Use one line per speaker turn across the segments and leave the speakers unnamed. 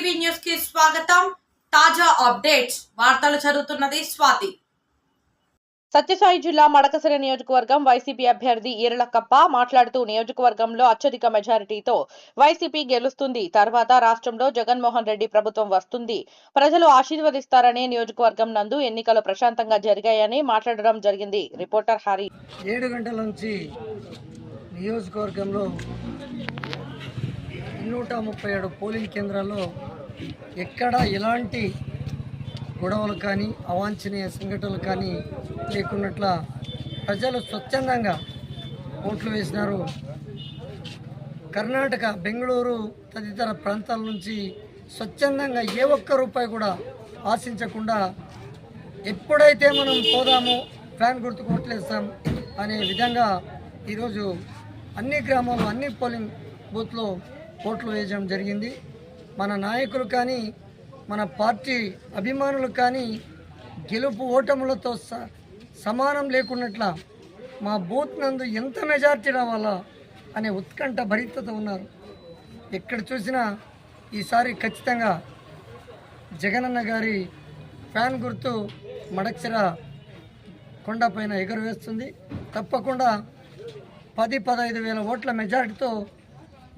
TV న్యూస్కి స్వాగతం. తాజా అప్డేట్స్. వార్తలు చదువుతున్నది స్వాతి.
సత్యసాయి జిల్లా మడకసిర నియోజకవర్గం వైసీపీ అభ్యర్థి ఈరలకప్ప మాట్లాడుతూ నియోజకవర్గంలో అత్యధిక మెజారిటీతో వైసీపీ గెలుస్తుంది. తర్వాత రాష్ట్రంలో జగన్మోహన్ రెడ్డి ప్రభుత్వం వస్తుంది. ప్రజలు ఆశీర్వదిస్తారని నియోజకవర్గం నందు ఎన్నికలు ప్రశాంతంగా జరిగాయని మాట్లాడడం జరిగింది. రిపోర్టర్ హరి.
ఏడు గంటల నుంచి నియోజకవర్గంలో నూట ముప్పై ఏడు పోలింగ్ కేంద్రాల్లో ఎక్కడ ఎలాంటి గొడవలు కానీ అవాంఛనీయ సంఘటనలు కానీ లేకున్నట్ల ప్రజలు స్వచ్ఛందంగా ఓట్లు వేసినారు. కర్ణాటక బెంగళూరు తదితర ప్రాంతాల నుంచి స్వచ్ఛందంగా ఏ ఒక్క రూపాయి కూడా ఆశించకుండా ఎప్పుడైతే మనం పోదామో ఫ్యాన్ గుర్తుకు ఓట్లేస్తాం అనే విధంగా ఈరోజు అన్ని గ్రామాల్లో అన్ని పోలింగ్ బూత్లో ఓట్లు వేయడం జరిగింది. మన నాయకులు కానీ మన పార్టీ అభిమానులు కానీ గెలుపు ఓటములతో స సమానం లేకున్నట్ల మా బూత్ నందు ఎంత మెజార్టీ రావాలా అనే ఉత్కంఠ భరితత ఉన్నారు. ఎక్కడ చూసినా ఈసారి ఖచ్చితంగా జగనన్న గారి ఫ్యాన్ గుర్తు మడక్సిర కొండపైన ఎగురవేస్తుంది. తప్పకుండా పది పదహైదు వేల ఓట్ల మెజార్టీతో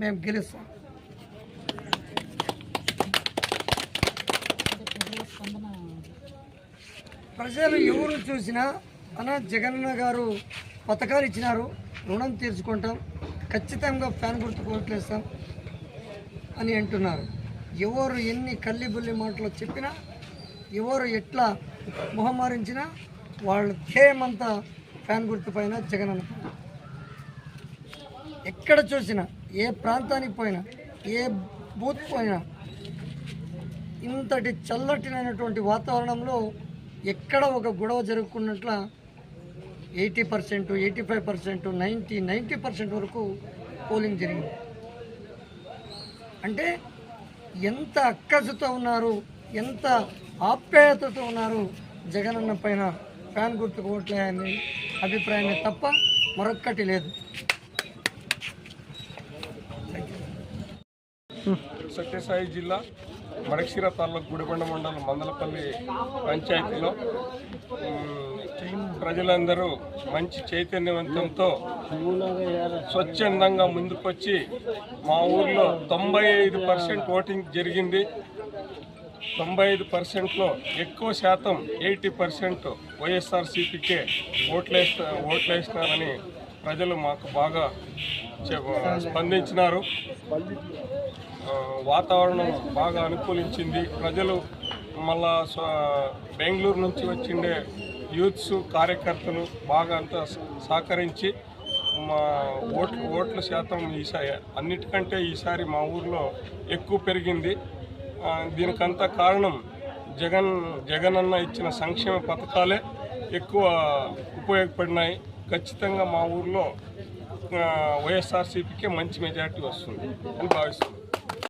మేము గెలుస్తాం. ప్రజలు ఎవరు చూసినా అన్న జగనన్న గారు పథకాలు ఇచ్చినారు రుణం తీర్చుకుంటాం ఖచ్చితంగా ఫ్యాన్ గుర్తు కోట్లేస్తాం అని అంటున్నారు. ఎవరు ఎన్ని కల్లి బుల్లి మాటలు చెప్పినా ఎవరు ఎట్లా మొహమారించినా వాళ్ళ ధ్యేయమంతా ఫ్యాన్ గుర్తు పైన జగన్ ఎక్కడ చూసినా ఏ ప్రాంతానికి పోయినా ఏ బూత్ పోయినా ఇంతటి చల్లటినటువంటి వాతావరణంలో ఎక్కడ ఒక గొడవ జరుగుకున్నట్ల eighty percent eighty five percent ninety ninety percent వరకు పోలింగ్ జరిగింది. అంటే ఎంత అక్కసుతో ఉన్నారు ఎంత ఆప్యాయతతో ఉన్నారు జగనన్న పైన ఫ్యాన్ గుర్తుకు ఓట్లే అనే అభిప్రాయమే తప్ప మరొక్కటి లేదు.
సత్యసాయి జిల్లా మడక్షిర తాలూకు గుడిబండ మండలం మందలపల్లి పంచాయతీలో ప్రజలందరూ మంచి చైతన్యవంతంతో స్వచ్ఛందంగా ముందుకొచ్చి మా ఊర్లో తొంభై ఐదు పర్సెంట్ ఓటింగ్ జరిగింది. తొంభై ఐదు పర్సెంట్లో ఎక్కువ శాతం ఎయిటీ పర్సెంట్ వైఎస్ఆర్సీపీకే ఓట్లేస్తా ఓట్లేస్తారని ప్రజలు మాకు బాగా స్పందించినారు. వాతావరణం బాగా అనుకూలించింది. ప్రజలు మళ్ళా బెంగళూరు నుంచి వచ్చిండే యూత్స్ కార్యకర్తలు బాగా అంతా స- సహకరించి మా ఓట్లు ఓట్ల శాతం ఈసారి అన్నిటికంటే ఈసారి మా ఊర్లో ఎక్కువ పెరిగింది. దీనికంతా కారణం జగన్ జగన్ అన్న ఇచ్చిన సంక్షేమ పథకాలే ఎక్కువ ఉపయోగపడినాయి. ఖచ్చితంగా మా ఊర్లో వైఎస్ఆర్సీపీకే మంచి మెజారిటీ వస్తుంది అని భావిస్తున్నాను